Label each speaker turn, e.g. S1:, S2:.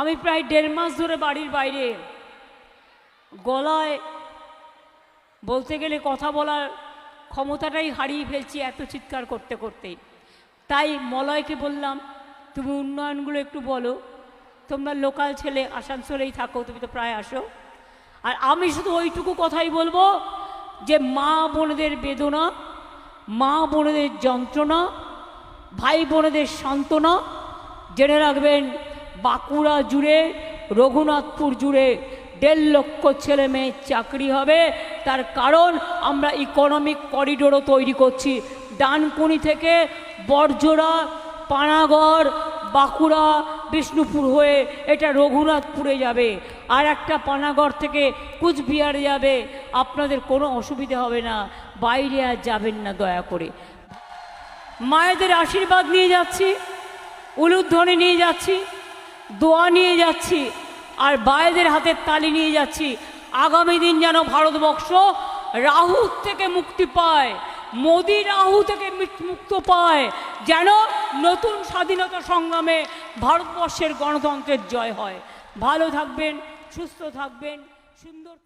S1: আমি প্রায় দেড় মাস ধরে বাড়ির বাইরে। গলায় বলতে গেলে কথা বলার ক্ষমতাটাই হারিয়ে ফেলছি এত চিৎকার করতে করতে। তাই মলয়কে বললাম, তুমি উন্নয়নগুলো একটু বলো। তোমরা লোকাল ছেলে আসানসোলেই থাকো, তুমি তো প্রায় আসো। আর আমি শুধু ওইটুকু কথাই বলব যে মা বোনেদের বেদনা, মা বোনেদের যন্ত্রণা, ভাই বোনেদের সান্ত্বনা। জেনে রাখবেন বাঁকুড়া জুড়ে, রঘুনাথপুর জুড়ে দেড় লক্ষ ছেলে মেয়ের চাকরি হবে। তার কারণ আমরা ইকোনমিক করিডোরও তৈরি করছি। ডানকুনি থেকে বরজোড়া, পানাগড়, বাঁকুড়া, বিষ্ণুপুর হয়ে এটা রঘুনাথপুরে যাবে। আর একটা পানাগড় থেকে কুচবিহারে যাবে। আপনাদের কোনো অসুবিধা হবে না। বাইরে আর যাবেন না দয়া করে। মায়েদের আশীর্বাদ নিয়ে যাচ্ছি। উলুধ্বনি নিয়ে যাচ্ছি। দোয়া নিয়ে যাচ্ছি, আর বায়েদের হাতের তালি নিয়ে যাচ্ছি। আগামী দিন যেন ভারতবর্ষ রাহু থেকে মুক্তি পায়, মোদি রাহু থেকে মুক্ত পায়, যেন নতুন স্বাধীনতা সংগ্রামে ভারতবর্ষের গণতন্ত্রের জয় হয়। ভালো থাকবেন, সুস্থ থাকবেন, সুন্দর